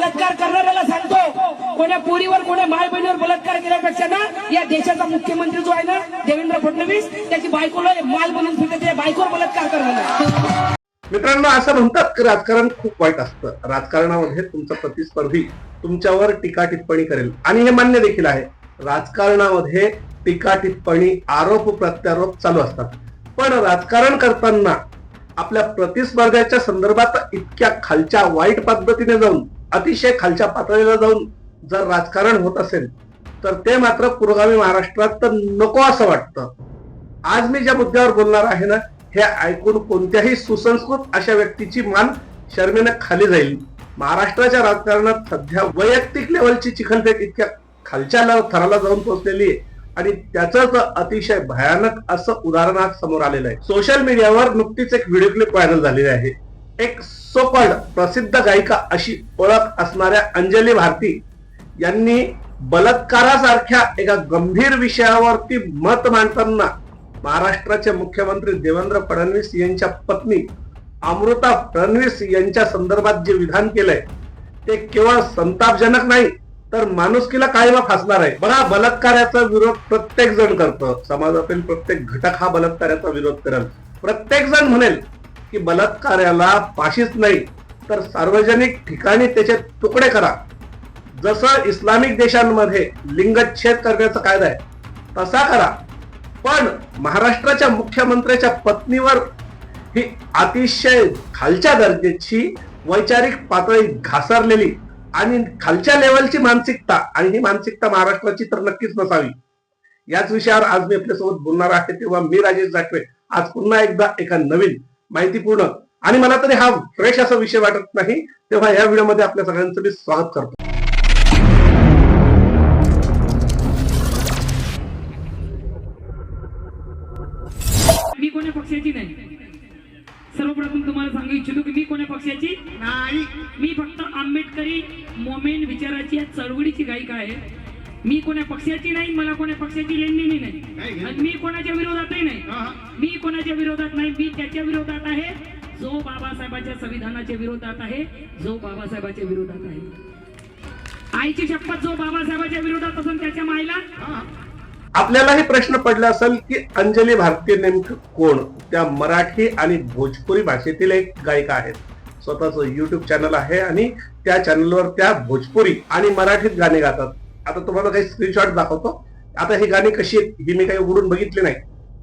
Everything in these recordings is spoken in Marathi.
बलात्कार करणाऱ्याला सांगतो कोण्या पोरीवर कोण्या माय बहिणीवर बलात्कार केल्यापेक्षा ना या देशाचा मुख्यमंत्री जो आहे ना देवेंद्र फडणवीस त्याची बायकोला माल बनवून फिरते त्या बायकोवर बलात्कार करणार. मित्रांनो असं म्हणतात की राजकारण खूप वाईट असतं. राजकारणामध्ये तुमचा प्रतिस्पर्धी तुमच्यावर टीका टिप्पणी करेल. आणि हे मान्य देखील आहे. राजकारणामध्ये टीका टिप्पणी आरोप प्रत्यारोप चालू असतात. पण राजकारण करताना आपल्या प्रतिस्पर्ध्याच्या संदर्भात इतक्या खालच्या वाईट पद्धतीने जाऊन अतिशय खालच्या पातळीला जाऊन जर राजकारण होत असेल तर ते मात्र पुरोगामी महाराष्ट्रात तर नको असं वाटतं. आज मी ज्या मुद्द्यावर बोलणार आहे ना हे ऐकून कोणत्याही सुसंस्कृत अशा व्यक्तीची मान शर्मेनं खाली जाईल. महाराष्ट्राच्या राजकारणात सध्या वैयक्तिक लेवलची चिखलफेक इतक्या खालच्या थराला जाऊन पोहोचलेली आहे. आणि त्याच अतिशय भयानक असं उदाहरण आज समोर आलेलं आहे. सोशल मीडियावर नुकतीच एक व्हिडिओ क्लिप व्हायरल झालेली आहे. एक सोकॉल्ड प्रसिद्ध गायिका अशी ओळख असणाऱ्या अंजली भारती यांनी बलात्कारासारख्या एका गंभीर विषयावरती मत मांडताना महाराष्ट्राचे मुख्यमंत्री देवेंद्र फडणवीस यांच्या पत्नी अमृता फडणवीस यांच्या संदर्भात जे विधान केलंय ते केवळ संतापजनक नाही तर माणुसकीला कायमा फासणार आहे. बघा बलात्काराचा विरोध प्रत्येक जण करतो. समाजातील प्रत्येक घटक हा बलात्काराचा विरोध करेल. प्रत्येक जण म्हणेल की बलात्काराला फाशीच नाही तर सार्वजनिक ठिकाणी त्याचे तुकडे करा. जसं इस्लामिक देशांमध्ये लिंगच्छेद करण्याचा कायदा आहे तसा करा. पण महाराष्ट्राच्या मुख्यमंत्र्याच्या पत्नीवर ही अतिशय खालच्या दर्जाची वैचारिक पातळी घासरलेली आणि खालच्या लेवलची मानसिकता आणि ही मानसिकता महाराष्ट्राची तर नक्कीच नसावी. याच विषयावर आज मी आपल्यासोबत बोलणार आहे तेव्हा मी राजेश जाटवे. आज पुन्हा एकदा एका नवीन माहितीपूर्ण. आणि मला तरी हा फ्रेश असा विषय वाटत नाही तेव्हा या व्हिडिओमध्ये आपल्या सगळ्यांचं मी स्वागत करतो. मी कोण्या पक्षाची नाही. सर्वप्रथम तुम्हाला सांगू इच्छितो की मी कोण्या पक्षाची? नाही. मी फक्त आंबेडकरी मोमेन विचाराची या चळवळीची गायिका आहे. मी कोण्या पक्षाची नाही मला कोण्या पक्षाची लेनदेणी नाही, नाही नाही. आणि मी कोणाच्या विरोधातही नाही. हा. मी कोणाच्या विरोधात नाही मी त्याच्या विरोधात आहे. जो बाबासाहेबांच्या संविधानाच्या विरोधात आहे जो बाबासाहेबांच्या विरोधात आहे. आईची शपथ जो बाबासाहेबांच्या विरोधात असेल त्याच्या मायला? हा. आपल्यालाही प्रश्न पडला असेल की अंजली भारती नेमकं कोण? त्या मराठी आणि भोजपुरी भाषेतील एक गायिका आहेत. स्वतःच युट्यूब चॅनल आहे आणि त्या चॅनलवर त्या भोजपुरी आणि मराठीत गाणे गातात. आता तुम्हाला काही स्क्रीनशॉट दाखवतो. आता ही गाणी कशी आहेत ही मी काही उघडून बघितली नाही.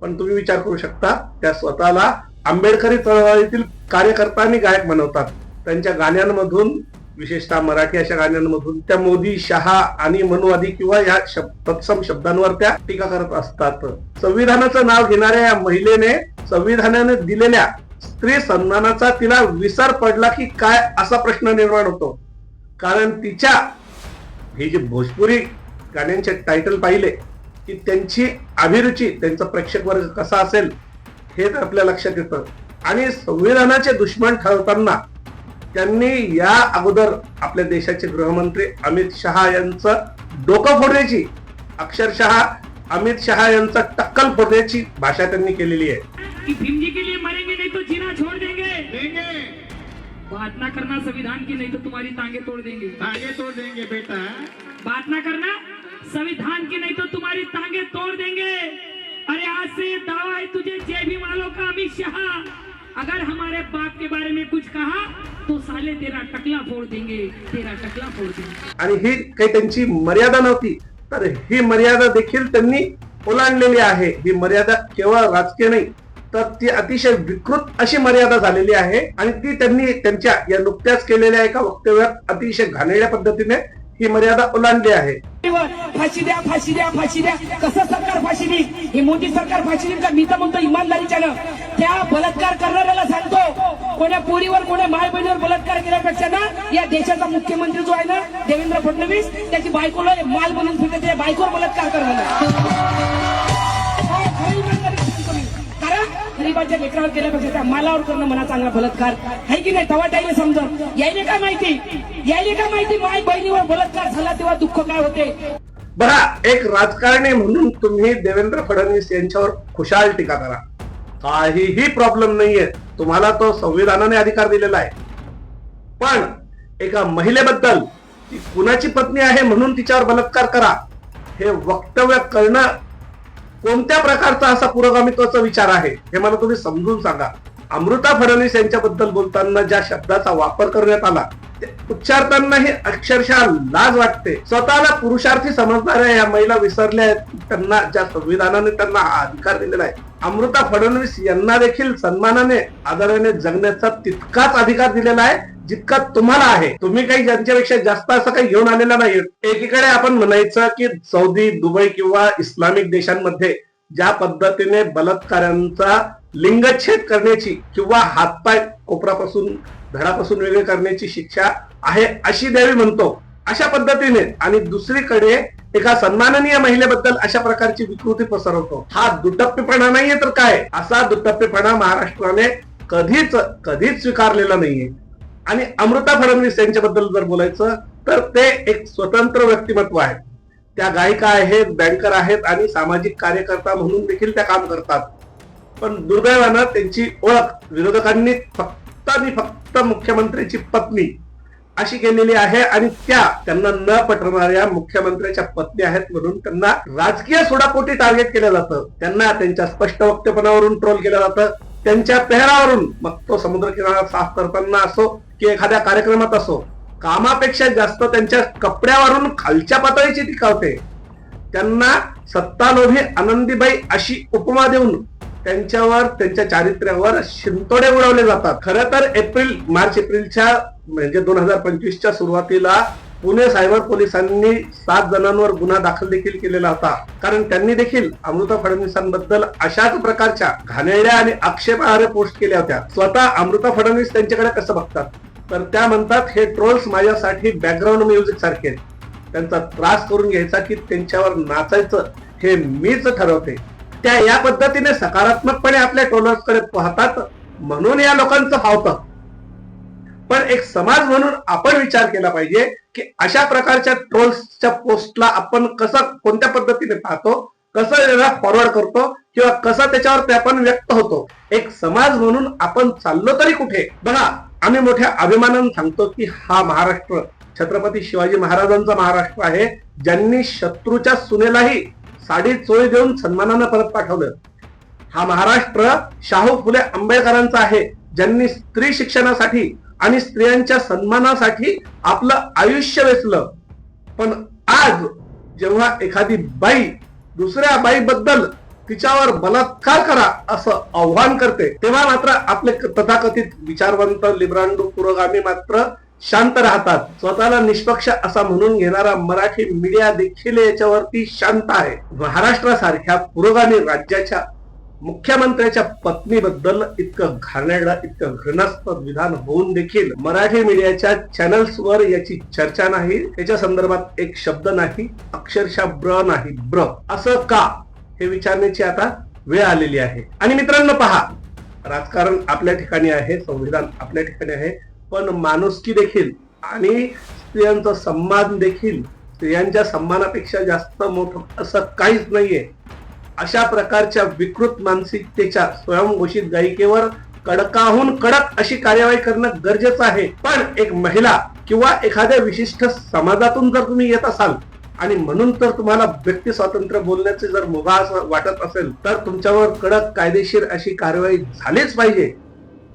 पण तुम्ही विचार करू शकता त्या स्वतःला आंबेडकरी चळवळीतील कार्यकर्ता आणि गायक बनवतात. त्यांच्या गाण्यांमधून विशेषतः मराठी अशा गाण्यांमधून त्या मोदी शहा आणि मनुवादी किंवा या शब्द तत्सम शब्दांवर त्या टीका करत असतात. संविधानाचं नाव घेणाऱ्या या महिलेने संविधानाने दिलेल्या स्त्री सन्मानाचा तिला विसर पडला की काय असा प्रश्न निर्माण होतो. कारण तिच्या हे जे भोजपुरी गाण्यांचे टायटल पाहिले की त्यांची अभिरुची त्यांचा प्रेक्षक वर्ग कसा असेल हे तर आपल्या लक्षात येतं. आणि संविधानाचे दुश्मन ठरवताना त्यांनी या अगोदर आपल्या देशाचे गृहमंत्री अमित शहा यांचं डोकं फोडण्याची अक्षरशः अमित शहा यांचा टक्कल फोडण्याची भाषा त्यांनी केलेली आहे कि भीम जी के लिए मरेंगे नहीं तो जीना छोड़ देंगे देंगे बात ना करना संविधान की नहीं तो तुम्हारी टांगे तोड़ देंगे। आगे तोड़ देंगे बेटा। बात ना करना संविधान की नहीं तो तुम्हारी टांगे तोड़ देंगे। अरे आज से दावा है तुझे जय भीम वालों का अमित शाह। अगर हमारे बाप के बारे में कुछ कहा तो साले तेरा टकला फोड़ देंगे तेरा टकला फोड़ देंगे। आणि ही काही त्यांची मर्यादा नव्हती तर ही मर्यादा देखील त्यांनी ओलांडलेली आहे. ही मर्यादा केवळ राजकीय नाही तर ती अतिशय विकृत अशी मर्यादा झालेली आहे आणि ती त्यांनी त्यांच्या या नुकत्याच केलेल्या एका वक्तव्यात अतिशय घाणेरड्या पद्धतीने ही मर्यादा ओलांडली आहे. फाशी द्या फाशी द्या फाशी द्या. कसं सरकार फाशी देईल? हे मोदी सरकार फाशी देईल का? मी तर म्हणतो इमानदारीच्यानं. त्या बलात्कार करणाऱ्याला सांगतो कोण्या पोरीवर कोण्या माय बहिणीवर बलात्कार केल्यापेक्षा ना या देशाचा मुख्यमंत्री जो आहे ना देवेंद्र फडणवीस त्याची बायकोला माल बनवून फिरते त्या बायकोवर बलात्कार करणार गरीबाच्या लेकरावर केल्यापेक्षा त्या मालावर करणं मना चांगला बलात्कार. आहे की नाही? तवा त्याला समजत यायले काय माहिती? यायले काय माहिती? माय बहिणीवर बलात्कार झाला तेव्हा दुःख काय होते? बघा एक राजकारणी म्हणून तुम्ही देवेंद्र फडणवीस यांच्यावर खुशाल टीका करा. काहीही प्रॉब्लेम नाहीये. तुम्हाला तो संविधानाने अधिकार दिलेला आहे. पण एका महिलेबद्दल ती कुणाची पत्नी आहे म्हणून तिच्यावर बलात्कार करा. हे वक्तव्य करणं कोणत्या प्रकारचा असा पुरोगामित्वाचा विचार आहे हे मला तुम्ही समजून सांगा. अमृता फडणवीस यांच्याबद्दल बोलताना ज्या शब्दाचा वापर करण्यात आला ते उच्चारतानाही अक्षरशः लाज वाटते. स्वतःला पुरुषार्थी समजणाऱ्या या महिला विसरल्या आहेत त्यांना ज्या संविधानाने त्यांना हा अधिकार दिलेला आहे. अमृता फडणवीस यांना देखील सन्मानाने आदराने जगण्याचा तितकाच अधिकार दिलेला आहे. जितका तुम्हाला आहे तुम्ही काही ज्यांच्यापेक्षा जास्त असं काही घेऊन आलेला नाही एकीकडे आपण म्हणायचं की सौदी दुबई किंवा इस्लामिक देशांमध्ये ज्या पद्धतीने बलात्कारांचा लिंगच्छेद करण्याची किंवा हातपाय कोपरापासून धडापासून वेगळे करण्याची शिक्षा आहे अशी द्यावी म्हणतो. अशा पद्धतीने आणि दुसरीकडे एका सन्माननीय महिलेबद्दल अशा प्रकारची विकृती पसरवतो. हा दुटप्पीपणा नाहीये तर काय? असा दुटप्पीपणा महाराष्ट्राने कधीच कधीच स्वीकारलेला नाहीये. आणि अमृता फडणवीस यांच्याबद्दल जर बोलायचं तर ते एक स्वतंत्र व्यक्तिमत्व आहे. त्या गायिका आहेत बँकर आहेत आणि सामाजिक कार्यकर्ता म्हणून देखील त्या काम करतात. पण दुर्दैवानं त्यांची ओळख विरोधकांनी फक्त आणि फक्त मुख्यमंत्र्याची पत्नी अशी केलेली आहे आणि त्या त्यांना न पटणाऱ्या मुख्यमंत्र्याच्या पत्नी आहेत म्हणून त्यांना राजकीय सोडापोटी टार्गेट केलं जातं. त्यांना त्यांच्या स्पष्ट वक्तपणावरून ट्रोल केलं जातं. त्यांच्या पेहरावरून मग तो समुद्र किनारा साफ करताना असो की एखाद्या कार्यक्रमात असो कामापेक्षा जास्त त्यांच्या कपड्यावरून खालच्या पातळीची ती होते त्यांना सत्तालोभी आनंदीबाई अशी उपमा देऊन त्यांच्यावर त्यांच्या चारित्र्यावर शिंतोडे उडवले जातात. खरं तर एप्रिल मार्च एप्रिलच्या म्हणजे दोन हजार पंचवीसच्या सुरुवातीला पुणे सायबर पोलिसांनी सात जणांवर गुन्हा दाखल देखील केलेला होता. कारण त्यांनी देखील अमृता फडणवीसांबद्दल अशाच प्रकारच्या घाणेरड्या आणि आक्षेपार्ह पोस्ट केल्या होत्या. स्वतः अमृता फडणवीस त्यांच्याकडे कसं बघतात? तर त्या म्हणतात हे ट्रोल्स माझ्यासाठी बॅकग्राऊंड म्युझिक सारखे त्यांचा त्रास करून घ्यायचा की त्यांच्यावर नाचायचं हे मीच ठरवते. त्या या पद्धतीने सकारात्मकपणे आपल्या ट्रोलर्सकडे पाहतात. म्हणून या लोकांचं फावतं. पण एक समाज म्हणून आपण विचार केला पाहिजे की अशा प्रकारच्या ट्रोल्सच्या पोस्टला आपण कसं कोणत्या पद्धतीने पाहतो कसं त्याला फॉरवर्ड करतो किंवा कसं त्याच्यावर ते आपण व्यक्त होतो. एक समाज म्हणून आपण चाललो तरी कुठे? बघा आम्ही मोठ्या अभिमानानं सांगतो की हा महाराष्ट्र छत्रपती शिवाजी महाराजांचा महाराष्ट्र आहे ज्यांनी शत्रूच्या सुनेलाही साडी चोळी देऊन सन्मानानं परत पाठवलं. हा महाराष्ट्र शाहू फुले आंबेडकरांचा आहे ज्यांनी स्त्री शिक्षणासाठी आणि स्त्रियांच्या सन्मानासाठी आपलं आयुष्य वेचलं. पण आज जेव्हा एखादी बाई दुसऱ्या बाईबद्दल तिच्यावर बलात्कार करा असं आव्हान करते तेव्हा मात्र आपले तथाकथित विचारवंत लिब्रांडो पुरोगामी मात्र शांत राहतात. स्वतःला निष्पक्ष असा म्हणून घेणारा मराठी मीडिया देखील याच्यावरती शांत आहे. महाराष्ट्रासारख्या पुरोगामी राज्याच्या मुख्यमंत्र्याच्या पत्नीबद्दल इतकं घाणेरडं इतकं घृणास्पद विधान होऊन देखील मराठी मीडियाच्या चॅनल्सवर याची चर्चा नाही. त्याच्या संदर्भात एक शब्द नाही अक्षरशः ब्र नाही ब्र. असं का? हे विचारण्याची आता वेळ आलेली आहे. आणि मित्रांनो पहा राजकारण आपल्या ठिकाणी आहे संविधान आपल्या ठिकाणी आहे पण माणुसकी देखील आणि स्त्रियांचा सन्मान देखील स्त्रियांच्या सन्मानापेक्षा जास्त मोठं असं काहीच नाहीये. अशा प्रकारच्या विकृत मानसिकतेच्या स्वयंघोषित गायिकेवर कडकाहून कडक अशी कार्यवाही करणं गरजेचं आहे. पण एक महिला किंवा एखाद्या विशिष्ट समाजातून जर तुम्ही येत असाल आणि म्हणून तर तुम्हाला व्यक्ती स्वातंत्र्य बोलण्याचे जर मुभा असं वाटत असेल तर तुमच्यावर कडक कायदेशीर अशी कारवाई झालीच पाहिजे.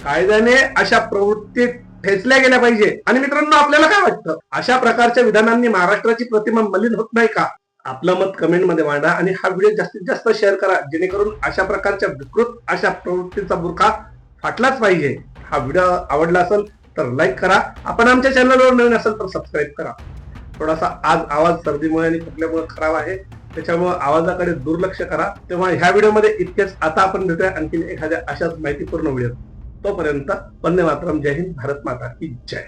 कायद्याने अशा प्रवृत्ती ठेचल्या गेल्या पाहिजे. आणि मित्रांनो आपल्याला काय वाटतं? अशा प्रकारच्या विधानांनी महाराष्ट्राची प्रतिमा मलिन होत नाही का? आपलं मत कमेंटमध्ये मांडा आणि हा व्हिडिओ जास्तीत जास्त शेअर करा. जेणेकरून अशा प्रकारच्या विकृत अशा प्रवृत्तीचा बुरखा फाटलाच पाहिजे. हा व्हिडिओ आवडला असेल तर लाईक करा. आपण आमच्या चॅनलवर नवीन असेल तर सबस्क्राईब करा. थोडासा आज आवाज सर्दीमुळे आणि खोकल्यामुळे खराब आहे. त्याच्यामुळे आवाजाकडे दुर्लक्ष करा. तेव्हा ह्या व्हिडिओमध्ये इतकेच. आता आपण भेटूया आणखी एखाद्या अशाच माहितीपूर्ण व्हिडिओ तोपर्यंत वंदे मातरम. जय हिंद. भारत माता की जय.